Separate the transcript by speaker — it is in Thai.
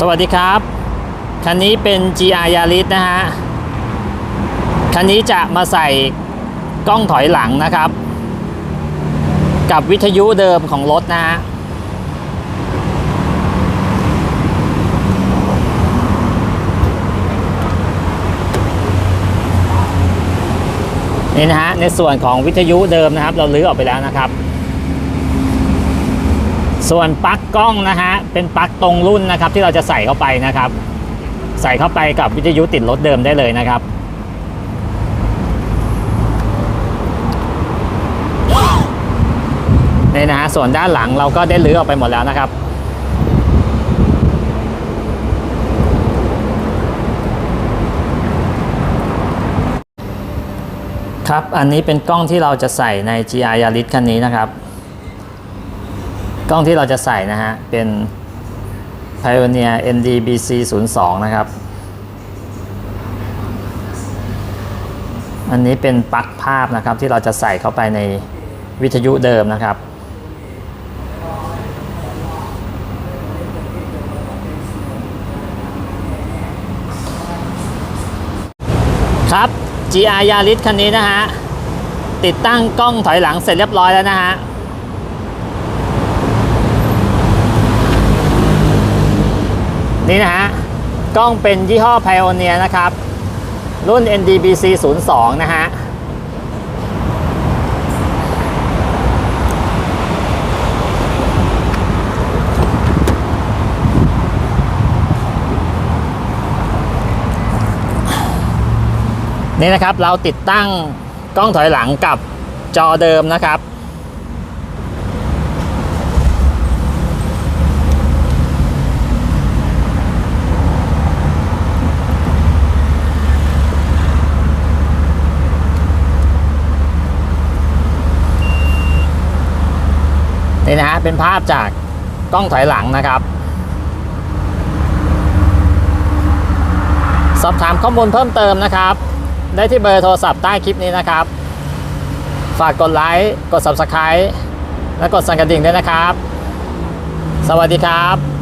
Speaker 1: สวัสดีครับ คันนี้เป็น GR Yaris นะฮะ คันนี้จะมาใส่กล้องถอยหลังนะครับ กับวิทยุเดิมของรถนะฮะ นี่นะฮะ ในส่วนของวิทยุเดิมนะครับ เราลื้อออกไปแล้วนะครับ ส่วนปลั๊กกล้องนะฮะเป็นปลั๊กตรงรุ่นนะครับที่เราจะใส่เข้าไปนะครับ ใส่เข้าไปกับวิทยุติดรถเดิมได้เลยนะครับ นี่นะฮะส่วนด้านหลังเราก็ได้ลื้อออกไปหมดแล้วนะครับครับ อันนี้เป็นกล้องที่เราจะใส่ใน GR Yaris คันนี้นะครับ กล้องที่เราจะใส่นะฮะ เป็น Pioneer NDBC 02นะครับ อันนี้เป็นปลั๊กภาพนะครับที่เราจะใส่เข้าไปในวิทยุเดิมนะครับ ครับ GR Yaris คันนี้นะฮะ ติดตั้งกล้องถอยหลังเสร็จเรียบร้อยแล้วนะฮะ นี่นะฮะ กล้องเป็นยี่ห้อ Pioneer นะครับ รุ่น NDBC 02 นะฮะนี่นะครับเราติดตั้งกล้องถอยหลังกับจอเดิมนะครับ นี่นะฮะเป็นภาพจากกล้องถอยหลังนะครับ สอบถามข้อมูลเพิ่มเติมนะครับ ได้ที่เบอร์โทรศัพท์ใต้คลิปนี้นะครับ ฝากกดไลค์กด Subscribe และกดสั่นกระดิ่งด้วยนะครับ สวัสดีครับ